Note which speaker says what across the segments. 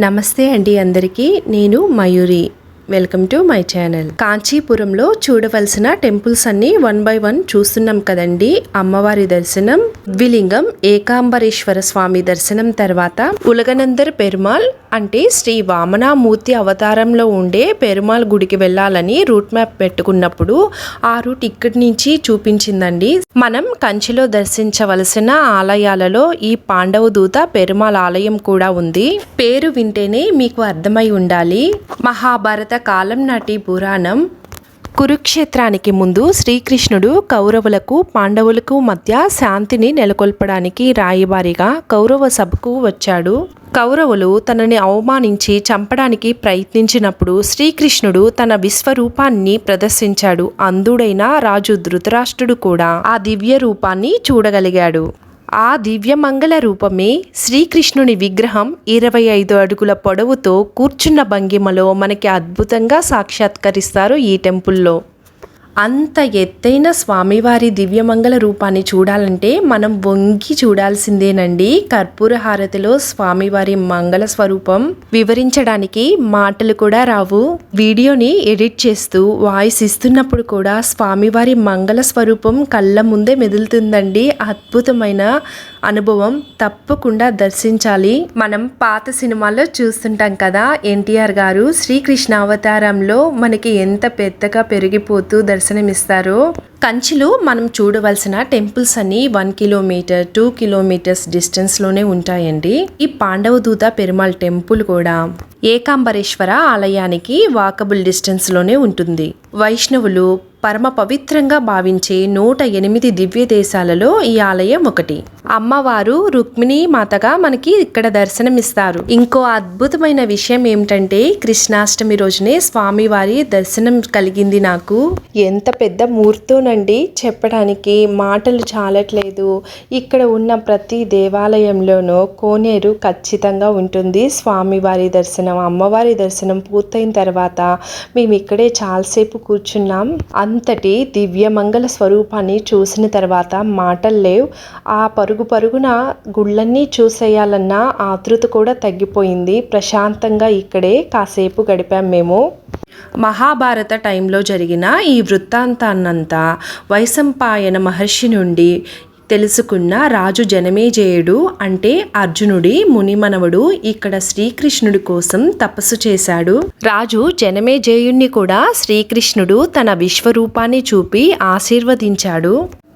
Speaker 1: నమస్తే అండి అందరికీ. నేను Mayuri. Welcome to my channel. కాంచీపురంలో చూడవలసిన టెంపుల్స్ అన్ని వన్ బై వన్ చూస్తున్నాం కదండి. అమ్మవారి దర్శనం విలింగం ఏకాంబరేశ్వర స్వామి దర్శనం తర్వాత ఉలగనందర్ పెరుమాల్ అంటే శ్రీ వామనామూర్తి అవతారంలో ఉండే పెరుమాల్ గుడికి వెళ్ళాలని రూట్ మ్యాప్ పెట్టుకున్నప్పుడు ఆ రూట్ ఇక్కడి నుంచి చూపించిందండి. మనం కంచిలో దర్శించవలసిన ఆలయాలలో ఈ పాండవ దూత పెరుమాల్ ఆలయం కూడా ఉంది. పేరు వింటేనే మీకు అర్థమై ఉండాలి. మహాభారత కాలం నాటి పురాణం. కురుక్షేత్రానికి ముందు శ్రీకృష్ణుడు కౌరవులకు పాండవులకు మధ్య శాంతిని నెలకొల్పడానికి రాయబారిగా కౌరవ సభకు వచ్చాడు. కౌరవులు తనని అవమానించి చంపడానికి ప్రయత్నించినప్పుడు శ్రీకృష్ణుడు తన విశ్వరూపాన్ని ప్రదర్శించాడు. అంధుడైన రాజు ధృతరాష్ట్రుడు కూడా ఆ దివ్య రూపాన్ని చూడగలిగాడు. ఆ దివ్యమంగళ రూపమే శ్రీకృష్ణుని విగ్రహం ఇరవై ఐదు అడుగుల పొడవుతో కూర్చున్న భంగిమలో మనకి అద్భుతంగా సాక్షాత్కరిస్తారు ఈ టెంపుల్లో. అంత ఎత్తైన స్వామివారి దివ్యమంగళ రూపాన్ని చూడాలంటే మనం వంగి చూడాల్సిందేనండి. కర్పూర హారతిలో స్వామివారి మంగళ స్వరూపం వివరించడానికి మాటలు కూడా రావు. వీడియోని ఎడిట్ చేస్తూ వాయిస్ ఇస్తున్నప్పుడు కూడా స్వామివారి మంగళ స్వరూపం కళ్ళ ముందే మెదులుతుందండి. అద్భుతమైన అనుభవం. తప్పకుండా దర్శించాలి. మనం పాత సినిమాల్లో చూస్తుంటాం కదా ఎన్టీఆర్ గారు శ్రీకృష్ణ అవతారంలో మనకి ఎంత పెద్దగా పెరిగిపోతూ దర్శనమిస్తారు. కంచిలో మనం చూడవలసిన టెంపుల్స్ అన్ని వన్ కిలోమీటర్ టూ కిలోమీటర్స్ డిస్టెన్స్లోనే ఉంటాయండి. ఈ పాండవ దూత పెరుమాళ్ టెంపుల్ కూడా ఏకాంబరేశ్వర ఆలయానికి వాకబుల్ డిస్టెన్స్లోనే ఉంటుంది. వైష్ణవులు పరమ పవిత్రంగా భావించే నూట ఎనిమిది దివ్య దేశాలలో ఈ ఆలయం ఒకటి. అమ్మవారు రుక్మిణి మాతగా మనకి ఇక్కడ దర్శనమిస్తారు. ఇంకో అద్భుతమైన విషయం ఏమిటంటే కృష్ణాష్టమి రోజునే స్వామివారి దర్శనం కలిగింది నాకు. ఎంత పెద్ద మూర్తోనండి చెప్పడానికి మాటలు చాలట్లేదు. ఇక్కడ ఉన్న ప్రతి దేవాలయంలోనూ కోనేరు ఖచ్చితంగా ఉంటుంది. స్వామివారి దర్శనం అమ్మవారి దర్శనం పూర్తయిన తర్వాత మేము ఇక్కడే చాలాసేపు కూర్చున్నాం. అంతటి దివ్యమంగళ స్వరూపాన్ని చూసిన తర్వాత మాటలు లేవు. ఆ పరు పరుగు పరుగున గుళ్ళన్నీ చూసేయాలన్న ఆతృత కూడా తగ్గిపోయింది. ప్రశాంతంగా ఇక్కడే కాసేపు గడిపాం మేము. మహాభారత టైంలో జరిగిన ఈ వృత్తాంతాన్నంతా వైశంపాయన మహర్షి నుండి తెలుసుకున్న రాజు జనమేజయుడు అంటే అర్జునుడి మునిమనవుడు ఇక్కడ శ్రీకృష్ణుడి కోసం తపస్సు చేశాడు. రాజు జనమేజయుణ్ణి కూడా శ్రీకృష్ణుడు తన విశ్వరూపాన్ని చూపి ఆశీర్వదించాడు.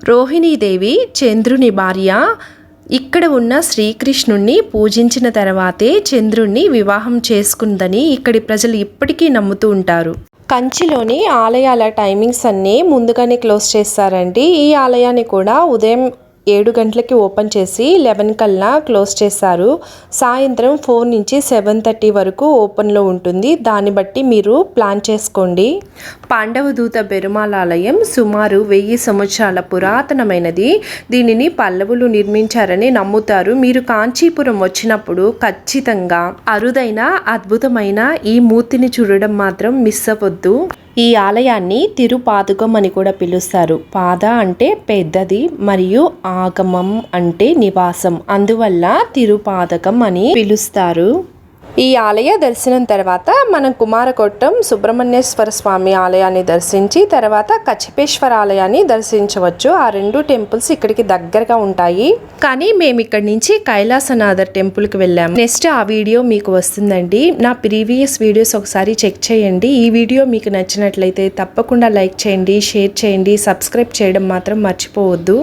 Speaker 1: రోహిణీదేవి చంద్రుని భార్య. ఇక్కడ ఉన్న శ్రీకృష్ణుణ్ణి పూజించిన తర్వాతే చంద్రుణ్ణి వివాహం చేసుకుందని ఇక్కడి ప్రజలు ఇప్పటికీ నమ్ముతూ ఉంటారు. కంచిలోని ఆలయాల టైమింగ్స్ అన్నీ ముందుగానే క్లోజ్ చేస్తారండి. ఈ ఆలయాన్ని కూడా ఉదయం ఏడు గంటలకి ఓపెన్ చేసి లెవెన్ కల్లా క్లోజ్ చేస్తారు సాయంత్రం ఫోర్ నుంచి సెవెన్ థర్టీ వరకు ఓపెన్లో ఉంటుంది. దాన్ని బట్టి మీరు ప్లాన్ చేసుకోండి. పాండవ దూత ఆలయం సుమారు వెయ్యి సంవత్సరాల పురాతనమైనది. దీనిని పల్లవులు నిర్మించారని నమ్ముతారు. మీరు కాంచీపురం వచ్చినప్పుడు ఖచ్చితంగా అరుదైన అద్భుతమైన ఈ మూర్తిని చూడడం మాత్రం మిస్ అవ్వద్దు. ఈ ఆలయాన్ని తిరుపాదుకం అని కూడా పిలుస్తారు. పాద అంటే పెద్దది మరియు ఆగమం అంటే నివాసం. అందువల్ల తిరుపాదకం అని పిలుస్తారు. ఈ ఆలయ దర్శనం తర్వాత మనం కుమారకొట్టం సుబ్రహ్మణ్యేశ్వర స్వామి ఆలయాన్ని దర్శించి తర్వాత కచ్చిపేశ్వర ఆలయాన్ని దర్శించవచ్చు. ఆ రెండు టెంపుల్స్ ఇక్కడికి దగ్గరగా ఉంటాయి. కానీ మేము ఇక్కడి నుంచి కైలాసనాథర్ టెంపుల్కి వెళ్ళాము నెక్స్ట్ ఆ వీడియో మీకు వస్తుందండి. నా ప్రీవియస్ వీడియోస్ ఒకసారి చెక్ చేయండి. ఈ వీడియో మీకు నచ్చినట్లయితే తప్పకుండా లైక్ చేయండి షేర్ చేయండి సబ్స్క్రైబ్ చేయడం మాత్రం మర్చిపోవద్దు.